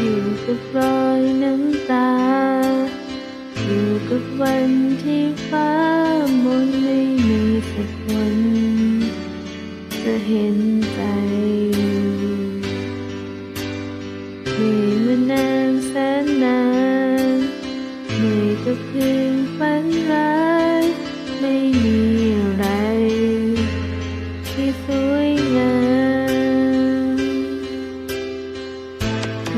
อยู่กับรอยน้ำตา อยู่กับวันที่ฟ้ามนไม่มีสักวัน จะเห็นใจให้มานานแสนนานเหนื่อยกับเพี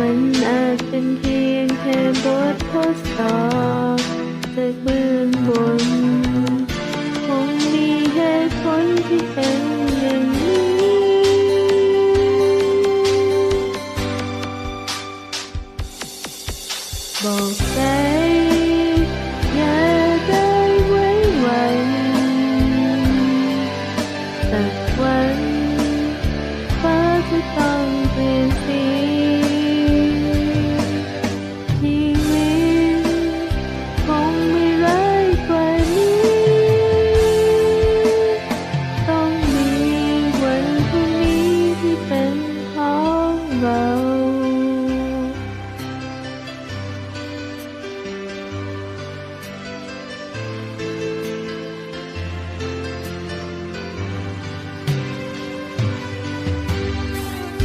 มันอาจเป็นเพียงแค่บททดสอบจากเบื้องบน คงมีเหตุผลที่เป็นอย่างนี้บอกแต่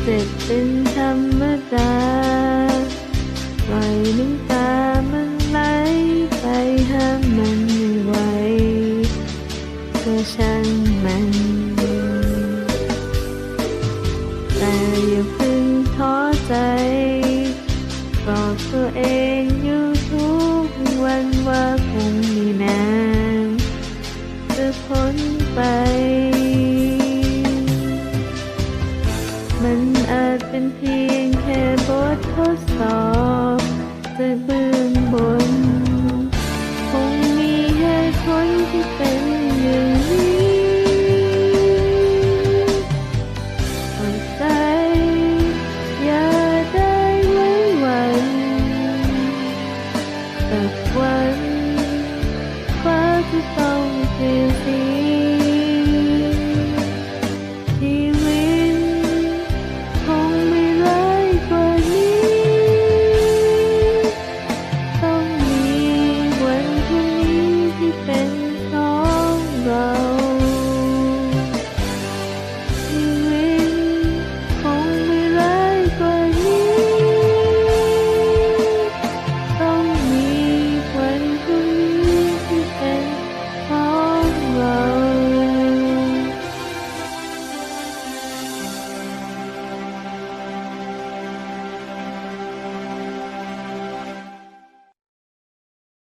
เสร็จเป็นธรรมดาปล่อยน้ำตามันไหลไปห้ามมันไม่ไหวก็ช่างมัน เ็นเพียงแค่บททดสอบจะเบื้องบน คงมีเหตุผลที่เป็นอย่างนี้อดใจอย่าได้ไว้หวันสักวันฟ้าจะต้องเปลี่ยนสี